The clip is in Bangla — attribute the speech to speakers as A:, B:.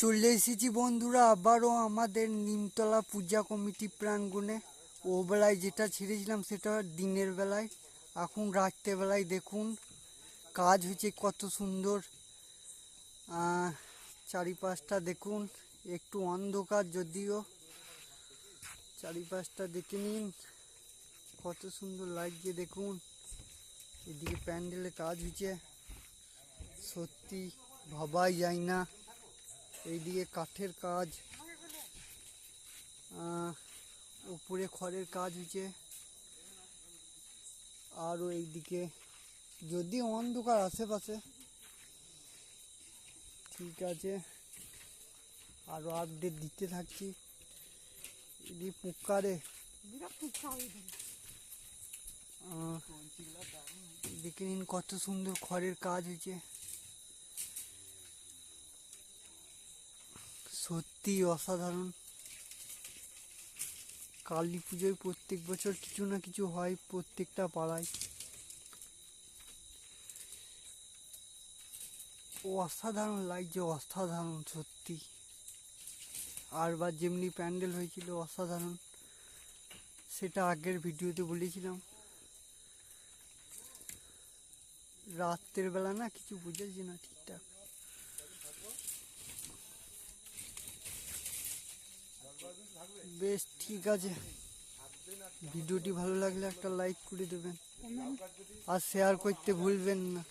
A: চলে এসেছি বন্ধুরা, আবারও আমাদের নিমতলা পূজা কমিটি প্রাঙ্গণে। ও বেলায় যেটা ছেড়েছিলাম সেটা দিনের বেলায়। এখন রাত্রেবেলায় দেখুন, কাজ হয়েছে কত সুন্দর। চারিপাশটা দেখুন, একটু অন্ধকার যদিও। চারিপাশটা দেখে নিন, কত সুন্দর লাগছে দেখুন। এদিকে প্যান্ডেলে কাজ হয়েছে। সত্যি ভাবাই যায় না। এইদিকে কাঠের কাজ। উপরে খড়ের কাজ হয়েছে আরও এইদিকে, যদি অন্ধকার আশেপাশে। ঠিক আছে। আরও আপডেট দিতে থাকছি। এদিকে পুকারে। দেখে নিন কত সুন্দর খড়ের কাজ হয়েছে সত্যি অসাধারণ। কালী পুজোয় প্রত্যেক বছর কিছু না কিছু হয় প্রত্যেকটা পাড়ায়। অসাধারণ লাগছে, অসাধারণ সত্যি। আর বার যেমনি প্যান্ডেল হয়েছিল অসাধারণ, সেটা আগের ভিডিওতে বলেছিলাম। রাত্রের বেলা না কিছু বুঝেছি না ঠিকঠাক। বেশ, ঠিক আছে। ভিডিওটি ভালো লাগলে একটা লাইক করে দেবেন। আর শেয়ার করতে ভুলবেন না।